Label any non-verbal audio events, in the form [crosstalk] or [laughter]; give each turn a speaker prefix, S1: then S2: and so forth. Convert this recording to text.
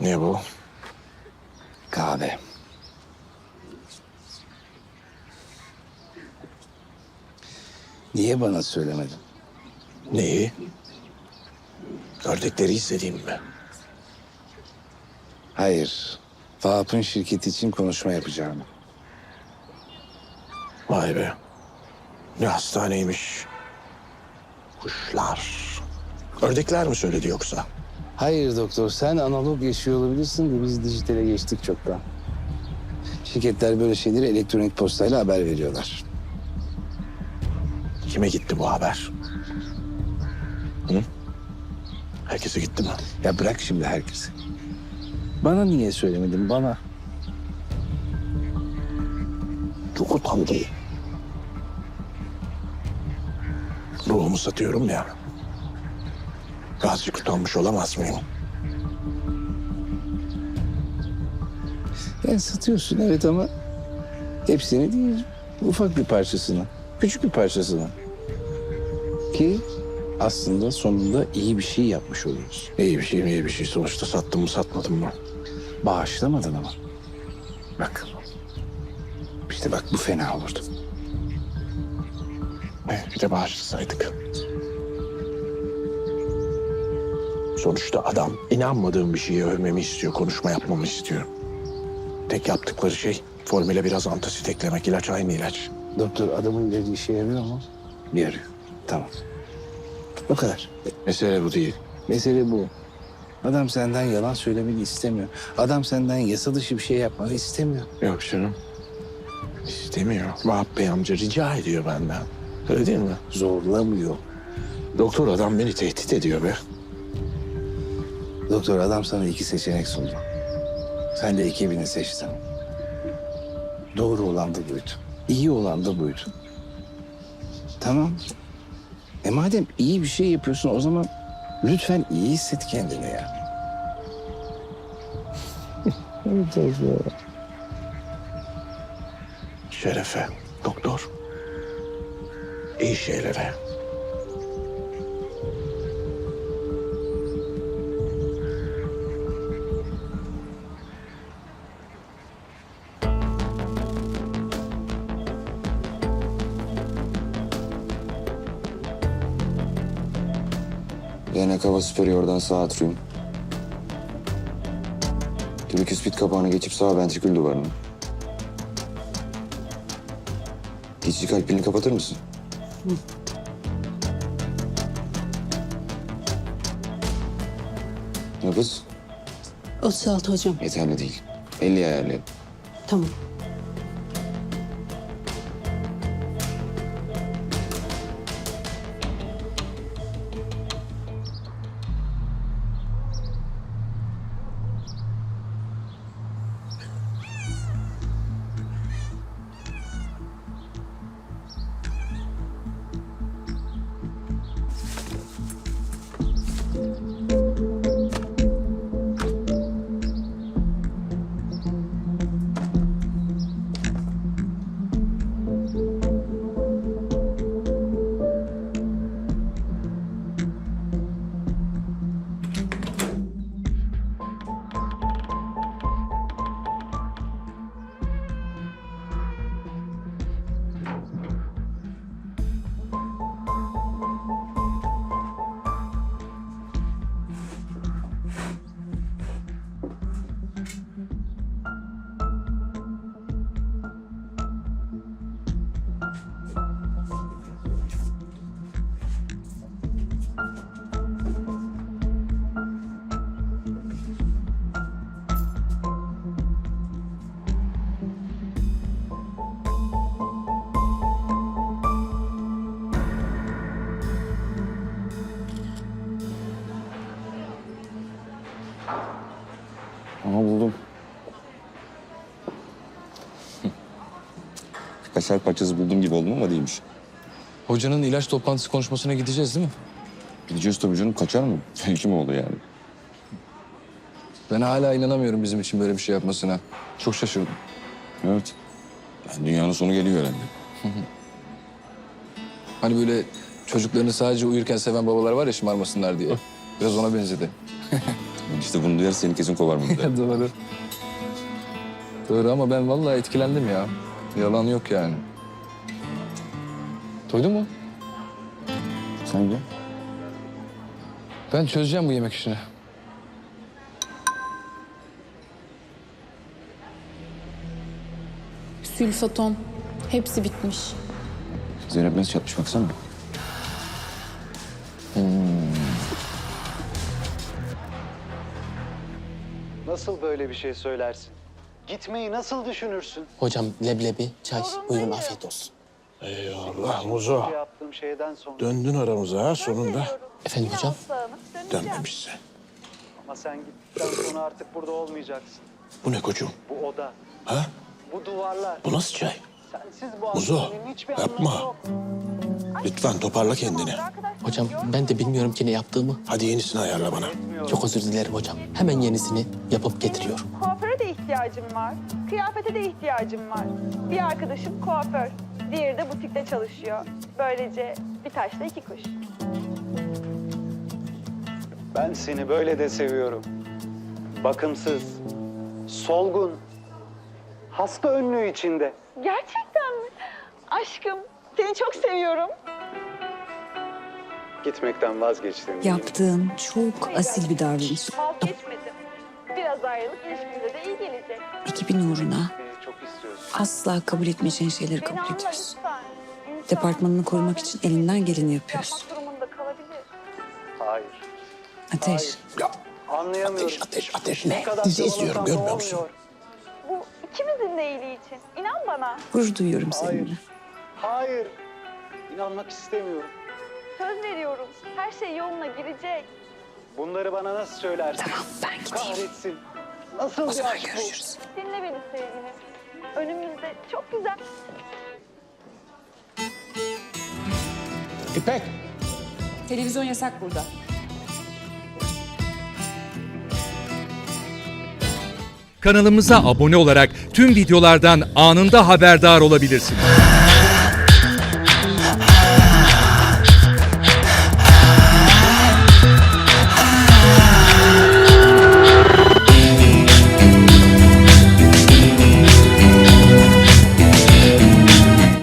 S1: Ne bu?
S2: Kahve. Niye bana söylemedin?
S1: Neyi? Ördekleri izlediğim mi?
S2: Hayır. Vahap'ın şirketi için konuşma yapacağım.
S1: Vay be. Ne hastaneymiş. Kuşlar. Ördekler mi söyledi yoksa?
S2: Hayır doktor, sen analog yaşıyor olabilirsin de biz dijitale geçtik çoktan. Şirketler böyle şeyleri elektronik postayla haber veriyorlar.
S1: Kime gitti bu haber? Hı? Herkese gitti mi?
S2: Ya bırak şimdi herkesi. Bana niye söylemedin bana?
S1: Çok utandım. Ruhumu satıyorum ya. Azıcık utanmış olamaz mıyım?
S2: Yani satıyorsun evet ama hepsini değil. Ufak bir parçasını. Küçük bir parçasını. Ki aslında sonunda iyi bir şey yapmış oluyoruz.
S1: İyi bir şey mi iyi bir şey. Sonuçta sattım mı satmadım mı?
S2: Bağışlamadın ama. Bak. İşte bak bu fena olurdu.
S1: Eh, Bir de bağışlasaydık. Sonuçta adam inanmadığım bir şeye övmemi istiyor, konuşma yapmamı istiyor. Tek yaptıkları şey formüle biraz antasit eklemek. ilaç aynı ilaç.
S2: Doktor adamın dediği işe yarıyor mu? Yarıyor. Tamam. O kadar.
S1: Mesele bu değil.
S2: Mesele bu. Adam senden yalan söylemeni istemiyor. Adam senden yasa dışı bir şey yapmanı istemiyor.
S1: Yok canım. İstemiyor. Vahap Bey amca rica ediyor benden. Öyle değil mi?
S2: Zorlamıyor.
S1: Doktor adam beni tehdit ediyor be.
S2: Doktor adam sana iki seçenek sundu. Sen de ekibini seçtin. Doğru olan da buydu. İyi olan da buydu. Tamam. E madem iyi bir şey yapıyorsun o zaman lütfen iyi hisset kendini ya.
S1: Şerefe. Doktor. İyi şeylere.
S3: Vena cava superior'dan sağ atrium. Triküspit kapağını geçip sağ ventrikül duvarına. Geçici kalp pilini kapatır mısın? Nabız
S4: 36 hocam.
S3: yeterli değil. 50 ayarlayalım.
S4: Tamam.
S3: Aha buldum. [laughs] Kaşar parçası buldum gibi oldum ama değilmiş.
S5: Hocanın ilaç toplantısı konuşmasına gideceğiz değil mi?
S3: Gideceğiz tabii canım. Kaçar mı? [laughs] Belki mi oldu yani?
S5: Ben hala inanamıyorum bizim için böyle bir şey yapmasına. Çok şaşırdım.
S3: Evet. Yani dünyanın sonu geliyor herhalde. [laughs]
S5: Hani böyle çocuklarını sadece uyurken seven babalar var ya şımarmasınlar diye. Biraz ona benzedi.
S3: İşte bunu duyar seni kesin kovar burada. [laughs]
S5: Doğru. Doğru ama ben vallahi etkilendim ya. Yalan yok yani. Duydun mu?
S3: Sen gel.
S5: Ben çözeceğim bu yemek işini.
S6: Sülfaton. Hepsi bitmiş.
S3: Zeynep nasıl çatmış baksana.
S7: Nasıl böyle bir şey söylersin? Gitmeyi nasıl düşünürsün?
S8: Hocam leblebi, çay. Buyurun afiyet olsun.
S1: Eyvallah Muzo.
S7: Yaptığım şeyden sonra.
S1: Döndün aramıza ha sonunda.
S8: Efendim hocam?
S1: Dönmemişse.
S7: Ama sen gittikten sonra artık burada olmayacaksın.
S1: Bu ne koçum?
S7: Bu oda,
S1: Ha?
S7: bu duvarlar.
S1: Bu nasıl çay?
S7: Sensiz bu
S1: Muzo,
S7: hastanenin hiçbir
S1: yapma.
S7: anlamı yok.
S1: Lütfen toparla kendini.
S8: Hocam ben de bilmiyorum ki ne yaptığımı.
S1: Hadi yenisini ayarla bana.
S8: Çok özür dilerim hocam. Hemen yenisini yapıp getiriyorum.
S9: Kuaföre de ihtiyacım var. Kıyafete de ihtiyacım var. Bir arkadaşım kuaför. Diğeri de butikte çalışıyor. Böylece bir taşla iki kuş.
S7: Ben seni böyle de seviyorum. Bakımsız, solgun, hasta önlüğü içinde.
S9: Gerçekten mi? Aşkım, seni çok seviyorum.
S7: Gitmekten vazgeçtim.
S10: Yaptığın çok asil bir davranış.
S9: Vazgeçmedim. Biraz ayrılık ilişkimize de iyi gelecek.
S10: Ekibin uğruna
S7: çok istiyorsun.
S10: asla kabul etmeyeceğin şeyleri
S9: Beni
S10: kabul
S9: anla
S10: ediyorsun.
S9: lütfen. İnsan
S10: Departmanını korumak için elinden geleni yapıyorsun.
S9: yapmak durumunda kalabilir.
S7: Hayır.
S10: Ateş,
S1: Ya
S7: Anlayamıyorum.
S1: ateş ateş ateş ne? Dizi izliyorum görmüyor musun?
S7: olmuyor.
S9: Bu ikimizin de iyiliği için. İnan bana.
S10: gurur duyuyorum
S7: Hayır.
S10: seninle.
S7: Hayır. İnanmak istemiyorum.
S9: Söz veriyorum. Her şey yoluna girecek.
S7: Bunları bana nasıl söylersin?
S10: Tamam ben gideyim.
S7: Kahretsin. Nasıl
S10: O zaman
S7: bu?
S10: görüşürüz.
S9: Dinle beni sevgilim. Önümüzde çok güzel
S1: İpek.
S6: Televizyon yasak burada.
S11: Kanalımıza abone olarak tüm videolardan anında haberdar olabilirsiniz.